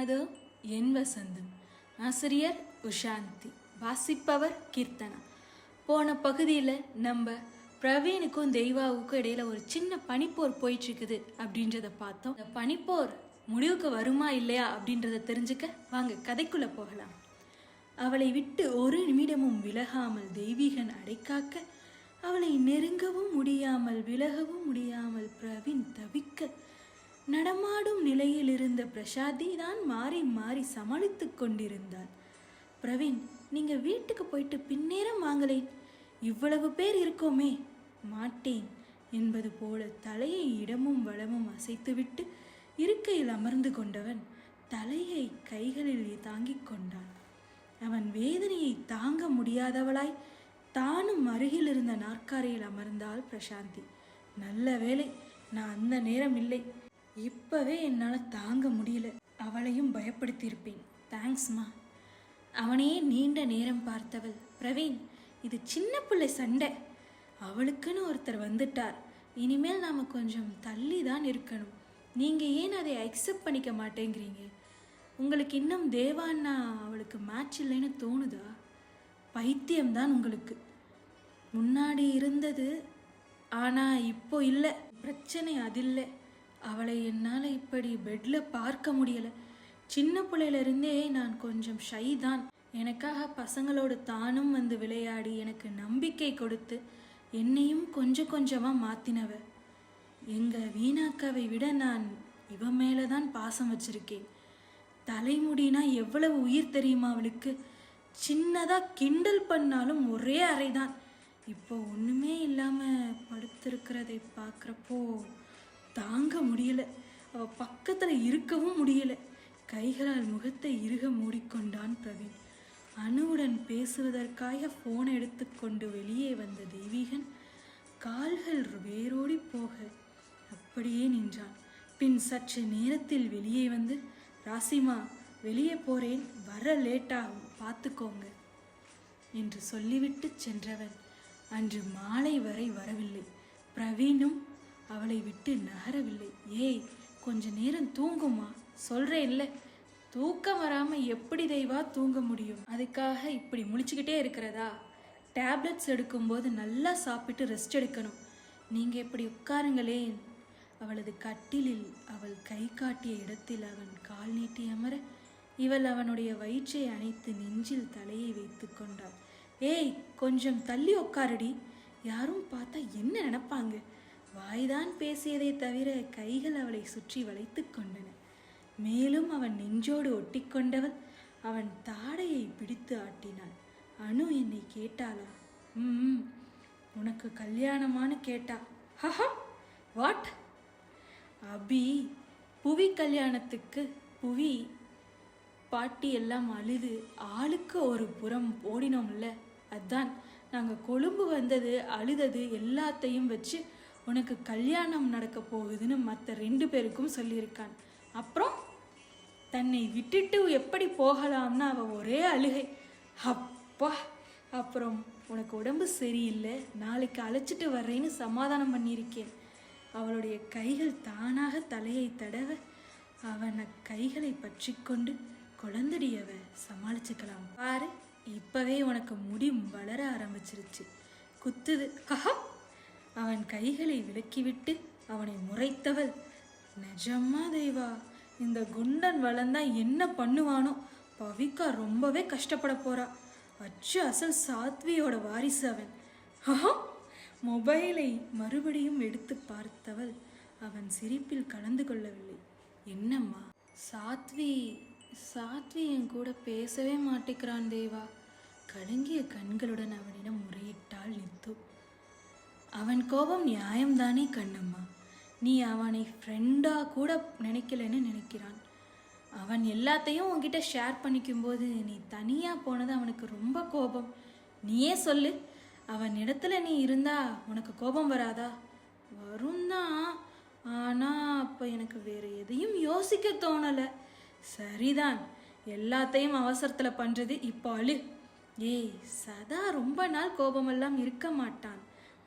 அதோ என் வசந்தம். ஆசிரியர் உஷாந்தி. வாசிப்பவர் கீர்த்தனா. போன பகுதியில் நம்ம பிரவீனுக்கும் தெய்வாவுக்கும் இடையில ஒரு சின்ன பனிப்போர் போயிட்டுருக்குது அப்படின்றத பார்த்தோம். இந்த பனிப்போர் முடிவுக்கு வருமா இல்லையா அப்படின்றத தெரிஞ்சுக்க வாங்க கதைக்குள்ளே போகலாம். அவளை விட்டு ஒரு நிமிடமும் விலகாமல் தெய்வீகன் அடைக்காக்க அவளை நெருங்கவும் முடியாமல் விலகவும் முடியாமல் பிரவீன் தவிக்க நடமாடும் நிலையில் இருந்த பிரசாதி தான் மாறி மாறி சமாளித்துக் கொண்டிருந்தாள். பிரவீன் நீங்க வீட்டுக்கு போயிட்டு பின்னேரம் வாங்கலேன் இவ்வளவு பேர் இருக்கோமே. மாட்டேன் என்பது போல தலையை இடமும் வளமும் அசைத்துவிட்டு இருக்கையில் அமர்ந்து கொண்டவன் தலையை கைகளில் தாங்கிக் கொண்டான். அவன் வேதனையை தாங்க முடியாதவளாய் தானும் அருகில் இருந்த நாற்காலியில் அமர்ந்தாள் பிரசாந்தி. நல்ல வேளை நான் அந்த நேரம் இல்லை. இப்பவே என்னால் தாங்க முடியல. அவளையும் பயப்படுத்தியிருப்பேன். தேங்க்ஸ்மா அவனே நீண்ட நேரம் பார்த்தவள். பிரவீன் இது சின்ன பிள்ளை சண்டை. அவளுக்குன்னு ஒருத்தர் வந்துட்டார். இனிமேல் நாம கொஞ்சம் தள்ளி தான் இருக்கணும். நீங்கள் ஏன் அதை அக்செப்ட் பண்ணிக்க மாட்டேங்கிறீங்க? உங்களுக்கு இன்னும் தேவான்னா அவளுக்கு மேட்ச் இல்லைன்னு தோணுதா? பைத்தியம்தான் உங்களுக்கு. முன்னாடி இருந்தது ஆனால் இப்போ இல்லை. பிரச்சனை அதில்லை. அவளை என்னால் இப்படி பெட்ல பார்க்க முடியலை. சின்ன பிள்ளையில இருந்தே நான் கொஞ்சம் ஷை தான். எனக்காக பசங்களோடு தானும் வந்து விளையாடி எனக்கு நம்பிக்கை கொடுத்து என்னையும் கொஞ்சம் கொஞ்சமாக மாற்றினவ எங்கள் வீணாக்காவை விட நான் இவ மேலே தான் பாசம் வச்சிருக்கேன். தலைமுடினா எவ்வளவு உயிர் தெரியுமா அவளுக்கு? சின்னதாக கிண்டல் பண்ணாலும் ஒரே அறை தான் இப்போ ஒன்றுமே இல்லாமல் படுத்திருக்கிறதை பார்க்குறப்போ தாங்க முடியல. அவ பக்கத்துல இருக்கவும் முடியல. கைகளால் முகத்தை இறுக மூடிக்கொண்டான் பிரவீன். அணுவுடன் பேசுவதற்காக போன் எடுத்துக்கொண்டு வெளியே வந்த தெய்வீகன் கால்கள் வேரோடி போக அப்படியே நின்றான். பின் சற்று நேரத்தில் வெளியே வந்து ராசிமா வெளியே போறேன் வர லேட்டாகும் பார்த்துக்கோங்க என்று சொல்லிவிட்டு சென்றவன். அன்று மாலை வரை வரவில்லை. பிரவீனும் அவளை விட்டு நகரவில்லை. ஏய் கொஞ்ச நேரம் தூங்குமா? சொல்றேன் தூக்கம் வராம எப்படி தெய்வா தூங்க முடியும்? அதுக்காக இப்படி முழிச்சுக்கிட்டே இருக்கிறதா? டேப்லெட்ஸ் எடுக்கும்போது நல்லா சாப்பிட்டு ரெஸ்ட் எடுக்கணும். நீங்க இப்படி உட்காருங்களேன். அவளது கட்டிலில் அவள் கை காட்டிய இடத்தில் அவன் கால் நீட்டி அமர இவள் அவனுடைய வயிற்றை அணைத்து நெஞ்சில் தலையை வைத்து கொண்டாள். ஏய் கொஞ்சம் தள்ளி உட்காருடி. யாரும் பார்த்தா என்ன நினப்பாங்க? வாய்தான் பேசியதை தவிர கைகள் அவளை சுற்றி வளைத்து கொண்டன. மேலும் அவன் நெஞ்சோடு ஒட்டிக்கொண்டவள் அவன் தாடையை பிடித்து ஆட்டினாள். அனு என்னை கேட்டாளா? ம் உனக்கு கல்யாணமான்னு கேட்டா. ஹஹா வாட் அபி புவி கல்யாணத்துக்கு புவி பாட்டி எல்லாம் அழுது ஆளுக்கு ஒரு புறம் ஓடினோம்ல அதான். நாங்கள் கொழும்பு வந்தது அழுதது எல்லாத்தையும் வச்சு உனக்கு கல்யாணம் நடக்க போகுதுன்னு மற்ற ரெண்டு பேருக்கும் சொல்லியிருக்கான். அப்புறம் தன்னை விட்டுட்டு எப்படி போகலாம்னு அவ ஒரே அழுகை. அப்பா அப்புறம் உனக்கு உடம்பு சரியில்லை நாளைக்கு அழைச்சிட்டு வர்றேன்னு சமாதானம் பண்ணியிருக்கேன். அவளுடைய கைகள் தானாக தலையை தடவ அவனை கைகளை பற்றி கொண்டு குழந்தடியவ சமாளிச்சுக்கலாம். பாரு இப்பவே உனக்கு முடி வளர ஆரம்பிச்சிருச்சு. குத்துது ஹஹா அவன் கைகளை விலக்கிவிட்டு அவனை முறைத்தவள். நிஜமா தெய்வா இந்த குண்டன் வளர்ந்தா என்ன பண்ணுவானோ? பவிக்கா ரொம்பவே கஷ்டப்பட போறா. அச்சு அசல் சாத்வியோட வாரிசு அவன். ஆஹா! மொபைலை மறுபடியும் எடுத்து பார்த்தவள் அவன் சிரிப்பில் கலந்து கொள்ளவில்லை. என்னம்மா சாத்வி சாத்வி என் கூட பேசவே மாட்டேங்கிறான் தேவா. கலங்கிய கண்களுடன் அவனிடம் முறையிட்டாள் நித்து அவன் கோபம் நியாயம்தானே கண்ணம்மா. நீ அவனை ஃப்ரெண்டாக கூட நினைக்கலன்னு நினைக்கிறான். அவன் எல்லாத்தையும் உன்கிட்ட ஷேர் பண்ணிக்கும்போது நீ தனியாக போனது அவனுக்கு ரொம்ப கோபம். நீயே சொல்லு அவன் இடத்துல நீ இருந்தா உனக்கு கோபம் வராதா? வரும் தான் ஆனால் அப்போ எனக்கு வேறு எதையும் யோசிக்க தோணலை. சரிதான் எல்லாத்தையும் அவசரத்தில் பண்ணுறது இப்போ அழு. ஏய் சதா ரொம்ப நாள் கோபமெல்லாம் இருக்க மாட்டான்.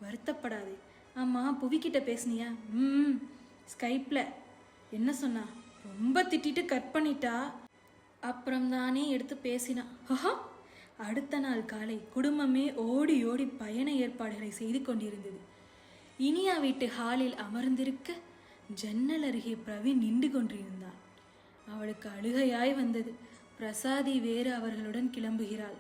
வருத்தப்படாதே. ஆமாம் புவிக்கிட்ட பேசுனியா? ம் ஸ்கைப்ல என்ன சொன்னா? ரொம்ப திட்டிட்டு கட் பண்ணிட்டா? அப்புறம் தானே எடுத்து பேசினான் ஆஹா அடுத்த நாள் காலை குடும்பமே ஓடி ஓடி பயண ஏற்பாடுகளை செய்து கொண்டிருந்தது. இனியா வீட்டு ஹாலில் அமர்ந்திருக்க ஜன்னல் அருகே பிரவீன் நின்று கொண்டிருந்தான். அவளுக்கு அழுகையாய் வந்தது. பிரசாதி வேறு அவர்களுடன் கிளம்புகிறாள்.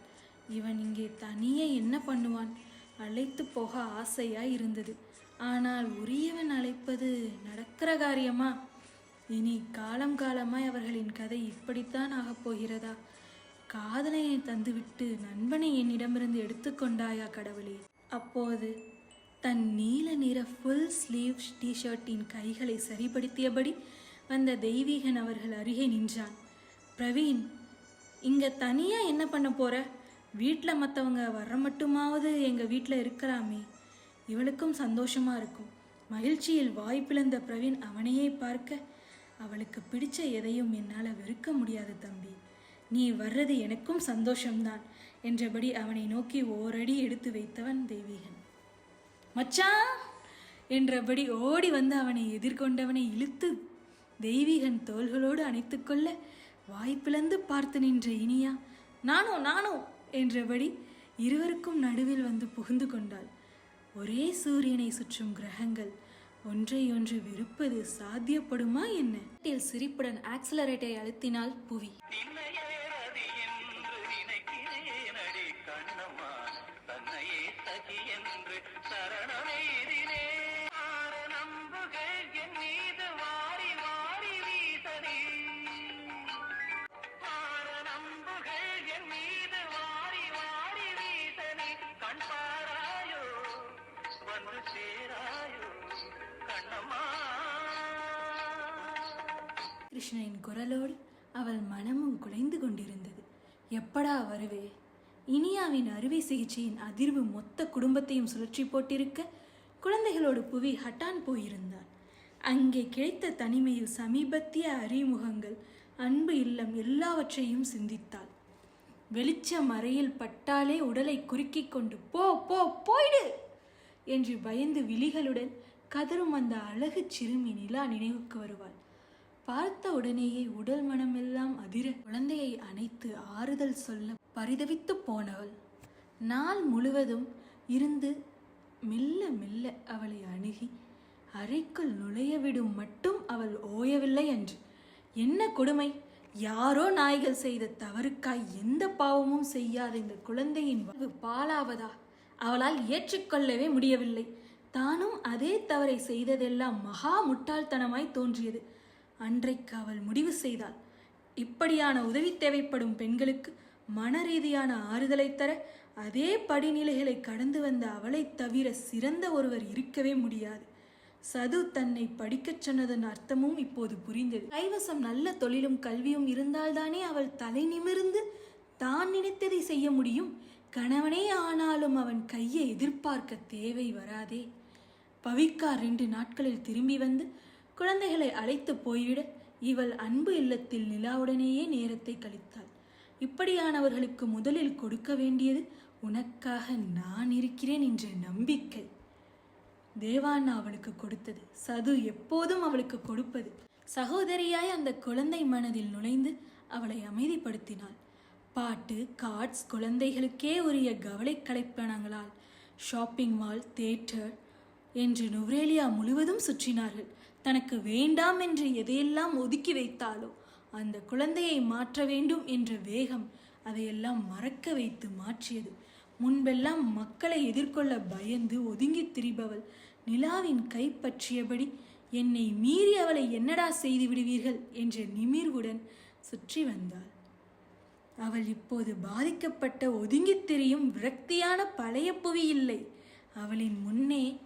இவன் இங்கே தனியே என்ன பண்ணுவான்? அழைத்து போக ஆசையாய் இருந்தது ஆனால் உரியவன் அழைப்பது நடக்கிற காரியமா? இனி காலம் காலமாய் அவர்களின் கதை இப்படித்தான் ஆகப் போகிறதா? காதலையை தந்துவிட்டு நண்பனை என்னிடமிருந்து எடுத்துக்கொண்டாயா கடவுளே? அப்போது தன் நீல நிற ஃபுல் ஸ்லீவ் டிஷர்ட்டின் கைகளை சரிப்படுத்தியபடி வந்த தெய்வீகன் அவர்கள் அருகே நின்றான். பிரவீன் இங்க தனியா என்ன பண்ண போற? வீட்டில் மற்றவங்க வர மட்டுமாவது எங்கள் வீட்டில் இருக்கிறாமே. இவளுக்கும் சந்தோஷமாக இருக்கும். மகிழ்ச்சியில் வாய்ப்பிழந்த பிரவீன் அவனையே பார்க்க அவளுக்கு பிடிச்ச எதையும் என்னால் வெறுக்க முடியாது தம்பி. நீ வர்றது எனக்கும் சந்தோஷம்தான் என்றபடி அவனை நோக்கி ஓரடி எடுத்து வைத்தவன் தெய்வீகன் மச்சான் என்றபடி ஓடி வந்து அவனை எதிர்கொண்டவனை இழுத்து தெய்வீகன் தோள்களோடு அணைத்துக்கொள்ள வாய்ப்பிழந்து பார்த்து நின்ற இனியா நானும் நானும் என்றபடி இருவருக்கும் நடுவில் வந்து புகுந்து கொண்டாள். ஒரே சூரியனை சுற்றும் கிரகங்கள் ஒன்றையொன்று வெறுப்பது சாத்தியப்படுமா என்ன? சிரிப்புடன் ஆக்சலரேட்டை அழுத்தினால் புவி. கிருஷ்ணனின் குரலோடு அவள் மனமும் குலைந்து கொண்டிருந்தது. எப்படா வருவே? இனியாவின் அறுவை சிகிச்சையின் அதிர்வு மொத்த குடும்பத்தையும் சுழற்சி போட்டிருக்க குழந்தைகளோடு புவி ஹட்டான் போயிருந்தாள் அங்கே கிடைத்த தனிமையில் சமீபத்திய அறிமுகங்கள் அன்பு இல்லம் எல்லாவற்றையும் சிந்தித்தாள். வெளிச்ச மறையில் பட்டாலே உடலை குறுக்கிக் கொண்டு போ போ போயிடு! என்று பயந்து விழிகளுடன் கதரும் அந்த அழகு சிறுமி நிலா நினைவுக்கு வருவாள். பார்த்த உடனேயே உடல் மனமெல்லாம் அதிர குழந்தையை அணைத்து ஆறுதல் சொல்ல பரிதவித்து போனவள். நாள் முழுவதும் இருந்து மெல்ல மெல்ல அவளை அணுகி அறைக்குள் நுழைய விடும் மட்டும் அவள் ஓயவில்லை என்று. என்ன கொடுமை? யாரோ நாய்கள் செய்த தவறுக்காய் எந்த பாவமும் செய்யாத இந்த குழந்தையின் வாழ்வு பாழாவதா? அவளால் ஏற்றுக்கொள்ளவே முடியவில்லை. தானும் அதே தவறை செய்ததெல்லாம் மகா முட்டாள்தனமாய் தோன்றியது. அன்றைக்கு அவள் முடிவு செய்தாள். இப்படியான உதவி தேவைப்படும் பெண்களுக்கு மன ரீதியான ஆறுதலை தர அதே படிநிலைகளை கடந்து வந்த அவளைத் தவிர சிறந்த ஒருவர் இருக்கவே முடியாது. சது தன்னை படிக்கச் சொன்னதன் அர்த்தமும் இப்போது புரிந்தது. கைவசம் நல்ல தொழிலும் கல்வியும் இருந்தால்தானே அவள் தலை நிமிர்ந்து தான் நினைத்ததை செய்ய முடியும்? கணவனே ஆனாலும் அவன் கையை எதிர்பார்க்க தேவை வராதே. பவிக்கா ரெண்டு நாட்களில் திரும்பி வந்து குழந்தைகளை அழைத்து போய்விட இவள் அன்பு இல்லத்தில் நிலாவுடனேயே நேரத்தை கழித்தாள். இப்படியானவர்களுக்கு முதலில் கொடுக்க வேண்டியது உனக்காக நான் இருக்கிறேன் என்ற நம்பிக்கை. தேவாண்ணா அவளுக்கு கொடுத்தது. சது எப்போதும் அவளுக்கு கொடுப்பது. சகோதரியாய் அந்த குழந்தை மனதில் நுழைந்து அவளை அமைதிப்படுத்தினாள். பாட்டு கார்ட்ஸ் குழந்தைகளுக்கே உரிய கவலை கலைப்பணங்களால் ஷாப்பிங் மால் தேட்டர் என்று நுவரேலியா முழுவதும் சுற்றினார்கள். தனக்கு வேண்டாம் என்று எதையெல்லாம் ஒதுக்கி வைத்தாலோ அந்த குழந்தையை மாற்ற வேண்டும் என்ற வேகம் அதையெல்லாம் மறக்க வைத்து மாற்றியது. முன்பெல்லாம் மக்களை எதிர்கொள்ள பயந்து ஒதுங்கித் திரிபவள் நிலாவின் கை பற்றியபடி என்னை மீறி அவளை என்னடா செய்து விடுவீர்கள்? என்ற நிமிர்வுடன் சுற்றி வந்தாள். அவள் இப்போது பாதிக்கப்பட்ட ஒதுங்கித் திரியும் விரக்தியான பழைய புவி இல்லை. அவளின் முன்னே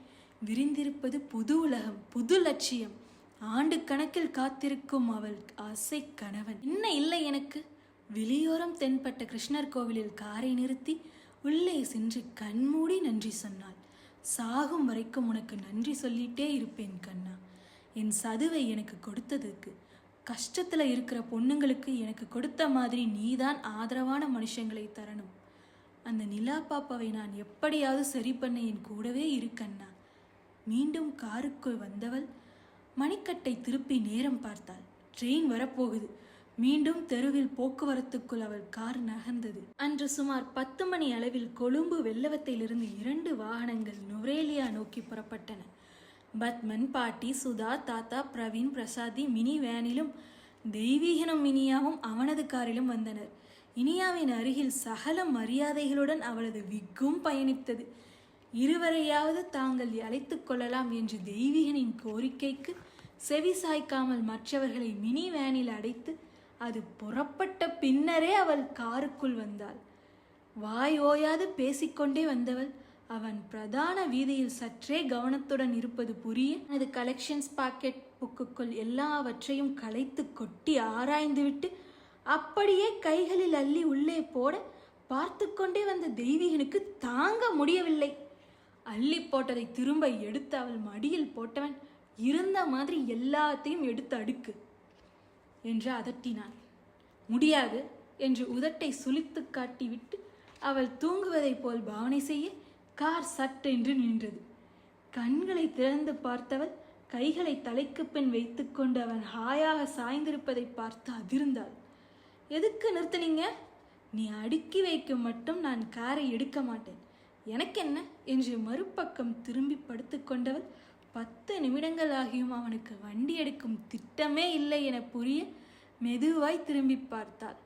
விரிந்திருப்பது புது உலகம் புது லட்சியம். ஆண்டு கணக்கில் காத்திருக்கும் அவள் ஆசை கணவன். என்ன இல்லை எனக்கு? வெளியோரம் தென்பட்ட கிருஷ்ணர் கோவிலில் காரை நிறுத்தி உள்ளே சென்று கண்மூடி நன்றி சொன்னாள். சாகும் வரைக்கும் உனக்கு நன்றி சொல்லிட்டே இருப்பேன் கண்ணா. என் சதுவை எனக்கு கொடுத்ததுக்கு. கஷ்டத்தில் இருக்கிற பொண்ணுங்களுக்கு எனக்கு கொடுத்த மாதிரி நீதான் ஆதரவான மனுஷங்களை தரணும். அந்த நிலா பாப்பாவை நான் எப்படியாவது சரி பண்ண என் கூடவே இருக்கண்ணா மீண்டும் காருக்குள் வந்தவள் மணிக்கட்டை திருப்பி நேரம் பார்த்தாள். ட்ரெயின் வரப்போகுது. மீண்டும் தெருவில் போக்குவரத்துக்குள் அவள் கார் நகர்ந்தது. அன்று சுமார் பத்து மணி அளவில் கொழும்பு வெள்ளவத்திலிருந்து இரண்டு வாகனங்கள் நுரேலியா நோக்கி புறப்பட்டன. பத்மன் பாட்டி சுதா தாத்தா பிரவீன் பிரசாதி மினி வேனிலும் தெய்வீகனும் இனியாவும் அவனது காரிலும் வந்தனர். இனியாவின் அருகில் சகல மரியாதைகளுடன் அவளது விக்கும் பயணித்தது. இருவரையாவது தாங்கள் அழைத்து கொள்ளலாம் என்று தெய்வீகனின் கோரிக்கைக்கு செவி சாய்க்காமல் மற்றவர்களை மினி வேனில் அடைத்து அது புறப்பட்ட பின்னரே அவள் காருக்குள் வந்தாள். வாய் ஓயாது பேசிக்கொண்டே வந்தவள் அவன் பிரதான வீதியில் சற்றே கவனத்துடன் இருப்பது புரிய அது கலெக்ஷன்ஸ் பாக்கெட் புக்குக்குள் எல்லாவற்றையும் களைத்து கொட்டி ஆராய்ந்துவிட்டு அப்படியே கைகளில் அள்ளி உள்ளே போட பார்த்து கொண்டே வந்த தெய்வீகனுக்கு தாங்க முடியவில்லை. அள்ளி போட்டதை திரும்ப எடுத்து அவள் மடியில் போட்டவன் இருந்த மாதிரி எல்லாத்தையும் எடுத்து அடுக்கு என்று அதட்டினான். முடியாது என்று உதட்டை சுளித்து காட்டிவிட்டு அவள் தூங்குவதைப் போல் பாவனை செய்ய கார் சட்டென்று நின்றது. கண்களை திறந்து பார்த்தவள் கைகளை தலைக்கு பின் வைத்துக்கொண்டு அவன் ஹாயாக சாய்ந்திருப்பதை பார்த்து அதிர்ந்தாள். எதுக்கு நிறுத்துனீங்க? நீ அடுக்கி வைக்க மட்டும் நான் காரை எடுக்க மாட்டேன். எனக்கென்ன? என்று மறுபக்கம் திரும்பி படுத்துக்கொண்டவள் பத்து நிமிடங்கள் ஆகியும் அவனுக்கு வண்டி எடுக்கும் திட்டமே இல்லை என புரிய மெதுவாய் திரும்பி பார்த்தாள்.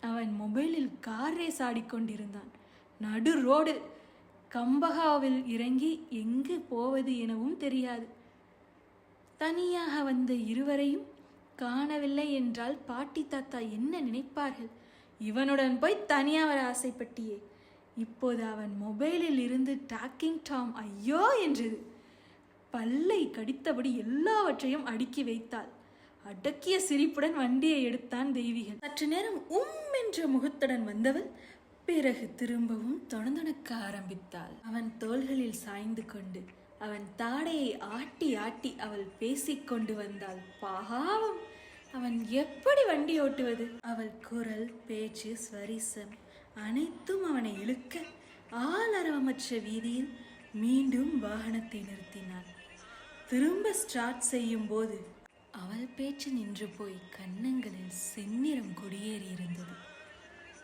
அவன் மொபைலில் கார் ரேஸ் ஆடிக்கொண்டிருந்தான் நடு ரோடு. கம்பகாவில் இறங்கி எங்கு போவது எனவும் தெரியாது. தனியாக வந்த இருவரையும் காணவில்லை என்றால் பாட்டி தாத்தா என்ன நினைப்பார்கள்? இவனுடன் போய் தனியாக வர ஆசைப்பட்டியே. இப்போது அவன் மொபைலில் இருந்து டாக்கிங் டாம் ஐயோ என்றது பல்லை கடித்தபடி எல்லாவற்றையும் அடுக்கி வைத்தாள். அடக்கிய சிரிப்புடன் வண்டியை எடுத்தான் தெய்வீகன். சற்று நேரம் உம் என்ற முகத்துடன் வந்தவள் பிறகு திரும்பவும் தொணதொணக்க ஆரம்பித்தாள். அவன் தோள்களில் சாய்ந்து கொண்டு அவன் தாடையை ஆட்டி ஆட்டி அவள் பேசிக்கொண்டு வந்தாள். பாவம்! அவன் எப்படி வண்டி ஓட்டுவது? அவள் குரல் பேச்சு ஸ்வரிசம் அனைத்தும் அவனை இழுக்க ஆளரவமற்ற வீதியில் மீண்டும் வாகனத்தை நிறுத்தினாள் திரும்ப ஸ்டார்ட் செய்யும் போது அவள் பேச்சு நின்று போய் கன்னங்களில் செந்நிறம் கொடியேறி இருந்தது.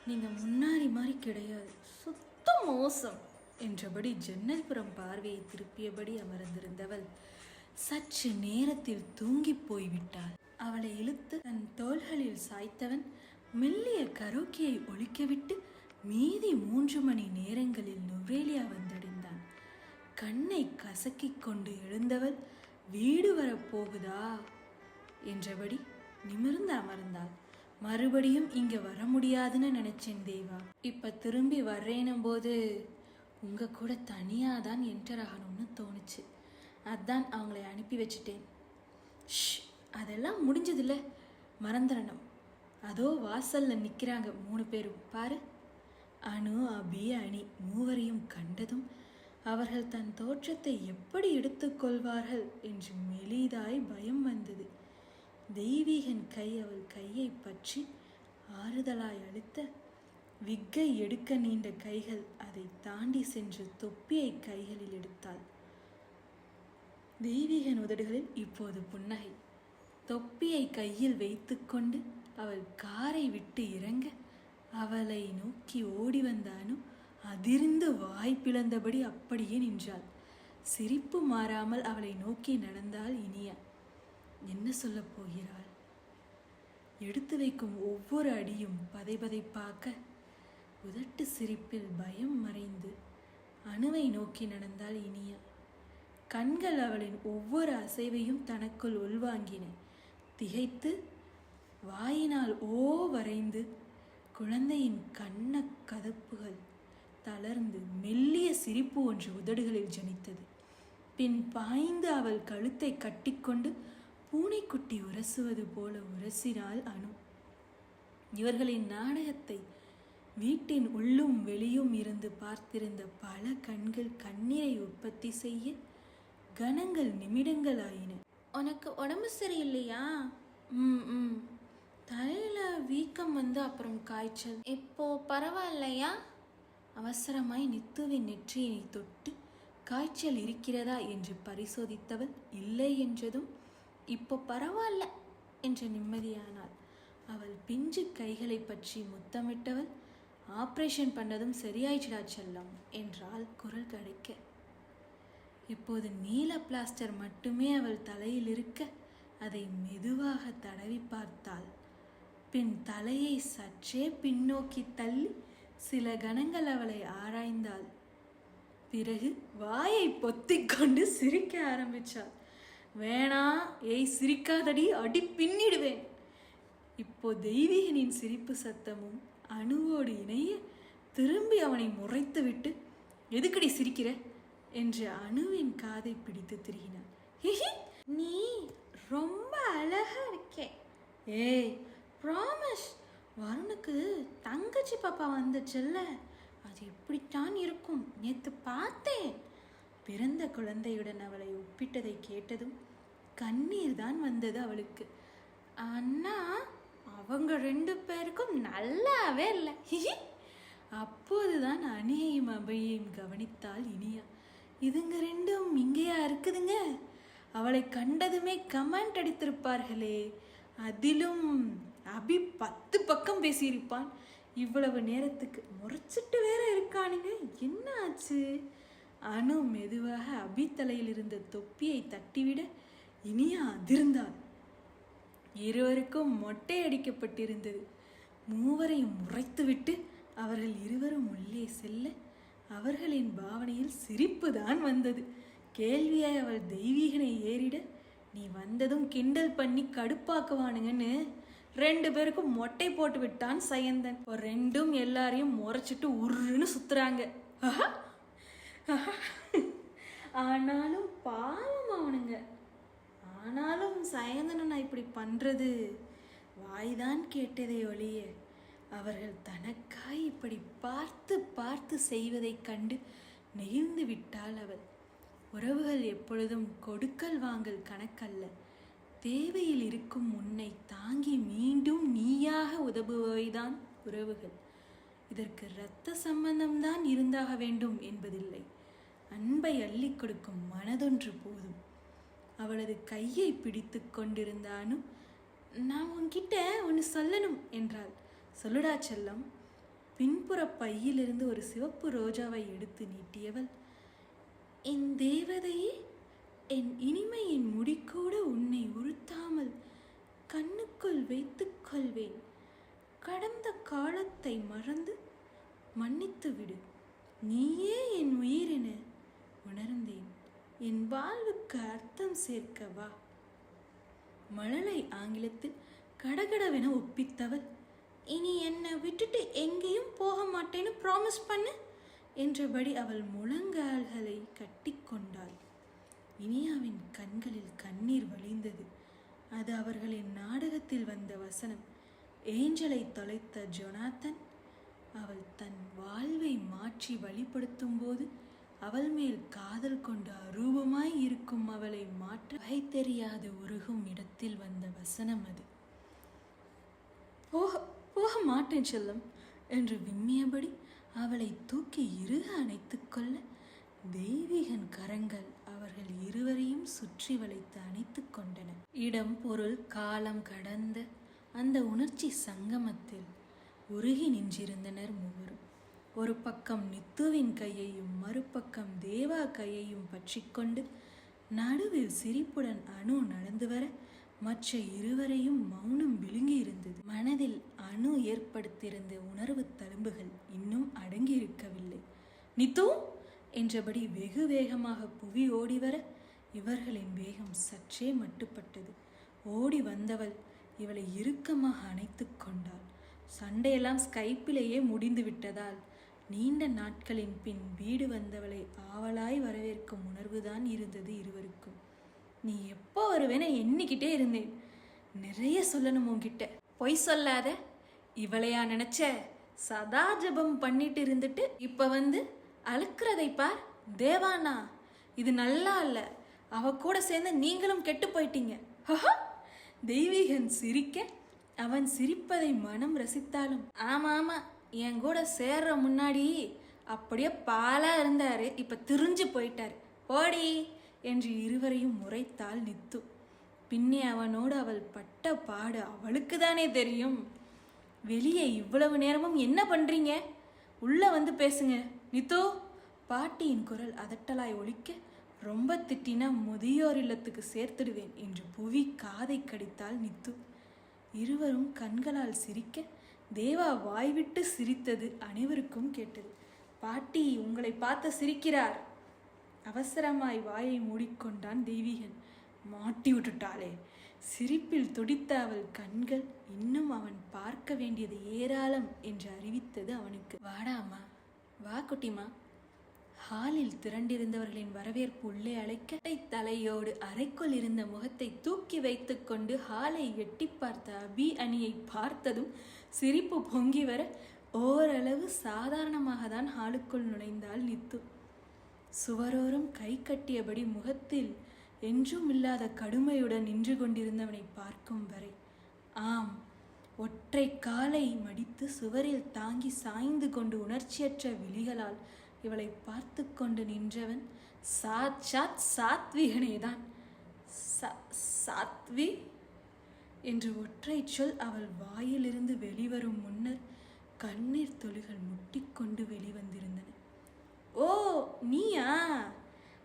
நீங்க முன்னாடி மாதிரி கிடையாது. சுத்த மோசம் என்றபடி ஜன்னல்புறம் பார்வையை திருப்பியபடி அமர்ந்திருந்தவள் சற்று நேரத்தில் தூங்கிப் போய்விட்டாள் அவளை இழுத்து தன் தோள்களில் சாய்த்தவன் மெல்லிய கரோக்கியை ஒழிக்கவிட்டு மீதி மூன்று மணி நேரங்களில் நுவேலியா வந்தடைந்தான். கண்ணை கசக்கிக் கொண்டு எழுந்தவள் வீடு வரப்போகுதா? என்றபடி நிமிர்ந்து அமர்ந்தாள். மறுபடியும் இங்க வர முடியாதுன்னு நினைச்சேன் தேவா. இப்ப திரும்பி வர்றேனும் போது உங்க கூட தனியா தான் என்டர் ஆகணும்னு தோணுச்சு. அதான் அவங்களை அனுப்பி வச்சுட்டேன். ஷ் அதெல்லாம் முடிஞ்சதில்ல. மறந்துடணும். அதோ வாசல்ல நிக்கிறாங்க மூணு பேரும். பாரு. அனு அபி அணி மூவரையும் கண்டதும் அவர்கள் தன் தோற்றத்தை எப்படி எடுத்துக்கொள்வார்கள் என்று மெலிதாய் பயம் வந்தது. தெய்வீகன் கை அவள் கையை பற்றி ஆறுதலாய் அழுத்த விக்கை எடுக்க நீண்ட கைகள் அதை தாண்டி சென்று தொப்பியை கைகளில் எடுத்தாள். தெய்வீகன் உதடுகளில் இப்போது புன்னகை. தொப்பியை கையில் வைத்துக்கொண்டு அவள் காரை விட்டு இறங்க அவளை நோக்கி ஓடி வந்தானு அதிர்ந்து வாய் பிளந்தபடி அப்படியே நின்றாள். சிரிப்பு மாறாமல் அவளை நோக்கி நடந்தாள் இனியா. என்ன சொல்லப் போகிறாள்? எடுத்து வைக்கும் ஒவ்வொரு அடியும் பதைபதைப்பாக்க உதட்டு சிரிப்பில் பயம் மறைந்து அணுவை நோக்கி நடந்தாள் இனியா. கண்கள் அவளின் ஒவ்வொரு அசைவையும் தனக்குள் உள்வாங்கின. திகைத்து வாயினால் ஓ வரைந்து குழந்தையின் கண்ண கதப்புகள் தளர்ந்து மெல்லிய சிரிப்பு ஒன்று உதடுகளில் ஜனித்தது. பின் பாய்ந்து அவள் கழுத்தை கட்டிக்கொண்டு பூனைக்குட்டி உரசுவது போல உரசினாள் அனு. இவர்களின் நாடகத்தை வீட்டின் உள்ளும் வெளியும் இருந்து பார்த்திருந்த பல கண்கள் கண்ணீரை உற்பத்தி செய்ய கணங்கள் நிமிடங்கள் ஆயின உனக்கு உடம்பு சரியில்லையா? ம் ம். தலையில் வீக்கம் வந்து அப்புறம் காய்ச்சல். இப்போ பரவாயில்லையா? அவசரமாய் நித்துவின் நெற்றியை தொட்டு காய்ச்சல் இருக்கிறதா? என்று பரிசோதித்தவள் இல்லை என்றதும் இப்போ பரவாயில்ல என்று நிம்மதியானாள். அவள் பிஞ்சு கைகளை பற்றி முத்தமிட்டவள் ஆப்ரேஷன் பண்ணதும் சரியாயிடுச்சுடா செல்லம் என்றால் குரல் கிடைக்க. இப்போது நீல பிளாஸ்டர் மட்டுமே அவள் தலையில் இருக்க அதை மெதுவாக தடவி பார்த்தாள். பின் தலையை சற்றே பின்னோக்கி தள்ளி சில கணங்கள் அவளை ஆராய்ந்தாள். பிறகு வாயை பொத்திக்கொண்டு சிரிக்க ஆரம்பிச்சாள். வேணா ஏய் சிரிக்காதடி அடி பின்னிடுவேன். இப்போ தெய்வீகனின் சிரிப்பு சத்தமும் அணுவோடு இணைய திரும்பி அவனை முறைத்துவிட்டு எதுக்கடி சிரிக்கிற? என்று அணுவின் காதை பிடித்து திரிகினான் நீ ரொம்ப அழகா இருக்கே. ஏய் ப்ராமிஸ் வருணுக்கு தங்கச்சி பாப்பா வந்துச்சுல்ல. அது எப்படித்தான் இருக்கும்? நேத்து பார்த்தேன். பிறந்த குழந்தையுடன் அவளை ஒப்பிட்டதை கேட்டதும் கண்ணீர் தான் வந்தது அவளுக்கு. அண்ணா அவங்க ரெண்டு பேருக்கும் நல்லாவே இல்லை. அப்போதுதான் அணியையும் அபையையும் கவனித்தாள் இனியா. இதுங்க ரெண்டும் இங்கேயா இருக்குதுங்க? அவளை கண்டதுமே கமெண்ட் அடித்திருப்பார்களே. அதிலும் அபி பத்து பக்கம் பேசியிருப்பான். இவ்வளவு நேரத்துக்கு முறைச்சிட்டு வேற இருக்கானுங்க. என்ன ஆச்சு? அணு மெதுவாக அபி தலையில் இருந்த தொப்பியை தட்டிவிட இனியா அதிர்ந்தாள். இருவருக்கும் மொட்டை அடிக்கப்பட்டிருந்தது. மூவரையும் முறைத்துவிட்டு அவர்கள் இருவரும் உள்ளே செல்ல அவர்களின் பாவனையில் சிரிப்பு தான் வந்தது. கேள்வியாய் அவள் தெய்வீகனை ஏறிட நீ வந்ததும் கிண்டல் பண்ணி கடுப்பாக்குவானுங்கன்னு ரெண்டு பேருக்கும் மொட்டை போட்டு விட்டான் சயந்தன். இப்போ ரெண்டும் எல்லாரையும் முறைச்சிட்டு உருன்னு சுத்துறாங்க. ஆனாலும் பாவம் அவனுங்க. ஆனாலும் சயந்தனை நான் இப்படி பண்றது? வாய்தான் கேட்டதே ஒழிய அவர்கள் தனக்காய் இப்படி பார்த்து பார்த்து செய்வதைக் கண்டு நெகிழ்ந்து விட்டாள் அவள். உறவுகள் எப்பொழுதும் கொடுக்கல் வாங்கல் கணக்கல்ல. தேவையில் இருக்கும் உன்னை தாங்கி மீண்டும் நீயாக உதவுபவைதான் உறவுகள். இதற்கு இரத்த சம்பந்தம்தான் இருந்தாக வேண்டும் என்பதில்லை. அன்பை அள்ளிக் கொடுக்கும் மனதொன்று போதும். அவளது கையை பிடித்து கொண்டிருந்தானும் நான் உன்கிட்ட ஒன்று சொல்லணும் என்றாள். சொல்லுடா செல்லம். பின்புற பையிலிருந்து ஒரு சிவப்பு ரோஜாவை எடுத்து நீட்டியவள். என் தேவதையே என் இனிமையின் முடிக்கூட உன்னை உறுத்தாமல் கண்ணுக்குள் வைத்துக் கொள்வேன். கடந்த காலத்தை மறந்து மன்னித்து விடு. நீயே என் உயிரென உணர்ந்தேன். என் வாழ்வுக்கு அர்த்தம் சேர்க்க வா. மழலை ஆங்கிலத்தில் கடகடவென ஒப்பித்தவள் இனி என்னை விட்டுட்டு எங்கேயும் போக மாட்டேன்னு ப்ராமிஸ் பண்ணு என்றபடி அவள் முழங்கால்களை கட்டிக்கொண்டாள் இனியாவின் கண்களில் கண்ணீர் வழிந்தது. அது அவர்களின் நாடகத்தில் வந்த வசனம். ஏஞ்சலை தொலைத்த ஜொனாத்தன் அவள் தன் வாழ்வை மாற்றி வழிபடுத்தும் போது அவள் மேல் காதல் கொண்ட அரூபமாய் இருக்கும் அவளை மாற்ற வகை தெரியாது உருகும் இடத்தில் வந்த வசனம் அது. போக போக மாட்டேன் செல்லம் என்று விம்மியபடி அவளை தூக்கி இறுக அணைத்துக்கொள்ள தெய்வீகன் கரங்கள் அவர்கள் இருவரையும் சுற்றி வளைத்து அணைத்துக் கொண்டன இடம் பொருள் காலம் கடந்த அந்த உணர்ச்சி சங்கமத்தில் உருகி நின்றிருந்தனர் மூவரும். ஒரு பக்கம் நித்துவின் கையையும் மறுபக்கம் தேவா கையையும் பற்றிக்கொண்டு நடுவில் சிரிப்புடன் அணு நடந்து வர மற்ற இருவரையும் மௌனம் விழுங்கி இருந்தது மனதில் அணு ஏற்படுத்தியிருந்த உணர்வு தழும்புகள் இன்னும் அடங்கியிருக்கவில்லை. நித்து! என்றபடி வெகு வேகமாக புவி ஓடி வர இவர்களின் வேகம் சற்றே மட்டுப்பட்டது. ஓடி வந்தவள் இவளை இறுக்கமாக அணைத்து கொண்டாள். சண்டையெல்லாம் ஸ்கைப்பிலேயே முடிந்து விட்டதால் நீண்ட நாட்களின் பின் வீடு வந்தவளை ஆவலாய் வரவேற்கும் உணர்வுதான் இருந்தது இருவருக்கும். நீ எப்போ வருவேன? எண்ணிக்கிட்டே இருந்தேன். நிறைய சொல்லணும் உன்கிட்ட. பொய் சொல்லாத. இவளையா நினைச்ச? சதா ஜெபம் பண்ணிட்டு இருந்துட்டு இப்ப வந்து அழுக்கிறதை பார். தேவானா இது நல்லா இல்ல. அவ கூட சேர்ந்து நீங்களும் கெட்டு போயிட்டீங்க. தெய்வீகன் சிரிக்க அவன் சிரிப்பதை மனம் ரசித்தாலும். ஆமா ஆமா என் கூட சேர்ற முன்னாடி அப்படியே பாலா இருந்தாரு. இப்ப திரிஞ்சு போயிட்டாரு. போடி என்று இருவரையும் முறைத்தாள் நித்து. பின்னே அவனோடு அவள் பட்ட பாடு அவளுக்கு தானே தெரியும். வெளியே இவ்வளவு நேரமும் என்ன பண்றீங்க? உள்ள வந்து பேசுங்க. நித்தோ பாட்டியின் குரல் அதட்டலாய் ஒழிக்க ரொம்ப திட்டினா முதியோர் இல்லத்துக்கு சேர்த்துடுவேன் என்று புவி காதை கடித்தாள் நித்து. இருவரும் கண்களால் சிரிக்க தேவா வாய்விட்டு சிரித்தது அனைவருக்கும் கேட்டது. பாட்டி உங்களை பார்த்து சிரிக்கிறார். அவசரமாய் வாயை மூடிக்கொண்டான் தெய்வீகன். மாட்டி விட்டுட்டாளே. சிரிப்பில் துடித்த அவள் கண்கள் இன்னும் அவன் பார்க்க வேண்டியது ஏராளம் என்று அறிவித்தது அவனுக்கு. வாடாமா வா குட்டிமா. ஹாலில் திரண்டிருந்தவர்களின் வரவேற்பு உள்ளே அழைக்க தலையோடு அறைக்குள் இருந்த முகத்தை தூக்கி வைத்துக்கொண்டு ஹாலை எட்டி பார்த்த அபி அணியை பார்த்ததும் சிரிப்பு பொங்கி வர ஓரளவு சாதாரணமாக தான் ஹாலுக்குள் நுழைந்தாள் நித்து. சுவரோரம் கை கட்டியபடி முகத்தில் என்றும் இல்லாத கடுமையுடன் நின்று கொண்டிருந்தவனை பார்க்கும் வரை. ஆம் ஒற்றை காலை மடித்து சுவரில் தாங்கி சாய்ந்து கொண்டு உணர்ச்சியற்ற விழிகளால் இவளை பார்த்து கொண்டு நின்றவன் சாட்சாத் சாத்விகனேதான். சா- சாத்வி என்று ஒற்றை சொல் அவள் வாயிலிருந்து வெளிவரும் முன்னர் கண்ணீர் துளிகள் முட்டிக்கொண்டு வெளிவந்திருந்தன. ஓ நீயா?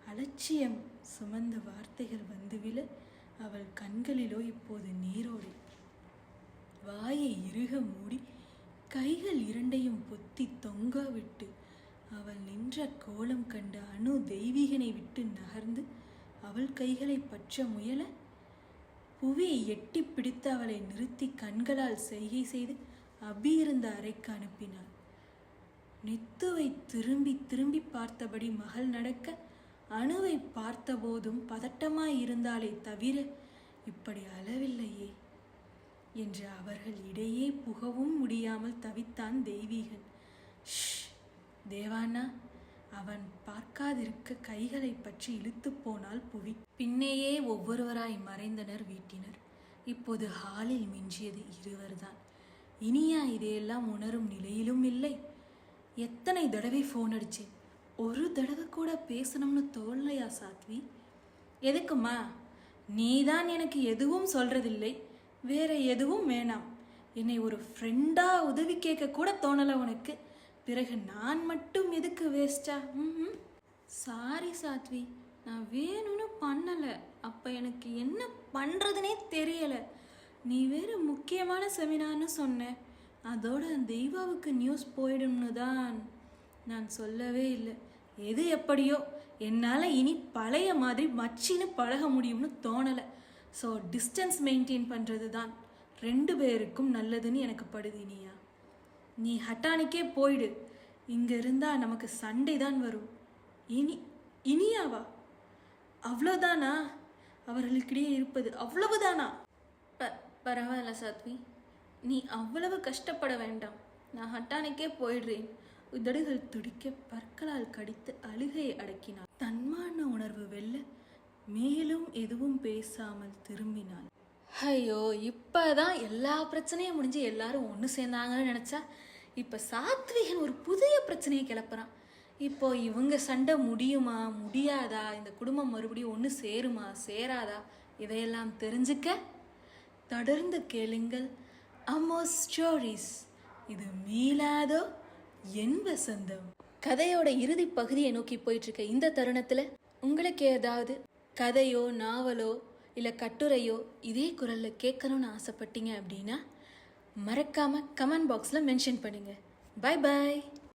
அலட்சியம் சுமந்த வார்த்தைகள் வந்துவிழ அவள் கண்களிலோ இப்போது நீரோடி வாயை இறுக மூடி கைகள் இரண்டையும் பொத்தி தொங்க விட்டு அவள் நின்ற கோலம் கண்ட அணு தெய்வீகனை விட்டு நகர்ந்து அவள் கைகளை பற்ற முயல புவியை எட்டி பிடித்து அவளை நிறுத்தி கண்களால் செய்கை செய்து அபி இருந்த அறைக்கு அனுப்பினாள். நித்துவை திரும்பி திரும்பி பார்த்தபடி மகள் நடக்க அணுவை பார்த்தபோதும் பதட்டமாய் இருந்தாலே தவிர இப்படி அளவில்லையே. என்று அவர்கள் இடையே புகவும் முடியாமல் தவித்தான் தெய்வீகன். ஷ் தேவானா அவன் பார்க்காதிருக்க கைகளை பற்றி இழுத்து போனால் புவி. பின்னேயே ஒவ்வொருவராய் மறைந்தனர் வீட்டினர். இப்போது ஹாலில் மிஞ்சியது இருவர்தான். இனியா இதையெல்லாம் உணரும் நிலையிலும் இல்லை. எத்தனை தடவை ஃபோன் அடிச்சேன். ஒரு தடவை கூட பேசணும்னு தோல்லையா சாத்வி? எதுக்குமா நீதான் எனக்கு எதுவும் சொல்றதில்லை. வேற எதுவும் வேணாம். என்னை ஒரு ஃப்ரெண்டாக உதவி கேட்க கூட தோணலை உனக்கு. பிறகு நான் மட்டும் எதுக்கு வேஸ்டா ம் சாரி சாத்வி நான் வேணும்னு பண்ணலை. அப்போ எனக்கு என்ன பண்ணுறதுனே தெரியலை. நீ வேறு முக்கியமான செமினார்னு சொன்ன. அதோட தெய்வாவுக்கு நியூஸ் போயிடும்னு தான் நான் சொல்லவே இல்லை. எது எப்படியோ என்னால் இனி பழைய மாதிரி மச்சின்னு பழக முடியும்னு தோணலை. ஸோ டிஸ்டன்ஸ் மெயின்டைன் பண்ணுறது தான் ரெண்டு பேருக்கும் நல்லதுன்னு எனக்கு படுது இனியா. நீ ஹட்டானிக்கே போயிடு. இங்கே இருந்தால் நமக்கு சண்டை தான் வரும். இனி இனியாவா? அவ்வளோதானா? அவர்களுக்கிடையே இருப்பது அவ்வளவுதானா? ப பரவாயில்ல சாத்வி. நீ அவ்வளவு கஷ்டப்பட வேண்டாம். நான் ஹட்டானிக்கே போயிடுறேன். உதடுகள் துடிக்க பற்களால் கடித்து அழுகையை அடக்கினார் தன்மான உணர்வு வெல்ல மேலும் எதுவும் பேசாமல் திரும்பினாள். ஐயோ இப்பதான் எல்லா பிரச்சனையும் முடிஞ்சு எல்லாரும் ஒன்று சேர்ந்தாங்கன்னு நினச்சா இப்போ சாத்விகன் ஒரு புதிய பிரச்சனையை கிளப்புறான். இப்போ இவங்க சண்டை முடியுமா முடியாதா? இந்த குடும்பம் மறுபடியும் ஒன்று சேருமா சேராதா? இதையெல்லாம் தெரிஞ்சுக்க தொடர்ந்து கேளுங்கள். அம்மோ ஸ்டோரிஸ். இது மீளாதோ? என் வசந்தம். கதையோட இறுதி பகுதியை நோக்கி போயிட்டு இருக்க இந்த தருணத்தில் உங்களுக்கு ஏதாவது கதையோ நாவலோ இல்லை கட்டுரையோ இதே குரலில் கேட்கணும்னு ஆசைப்பட்டீங்க அப்படின்னா மறக்காமல் கமெண்ட் பாக்ஸில் மென்ஷன் பண்ணுங்கள் பை பாய்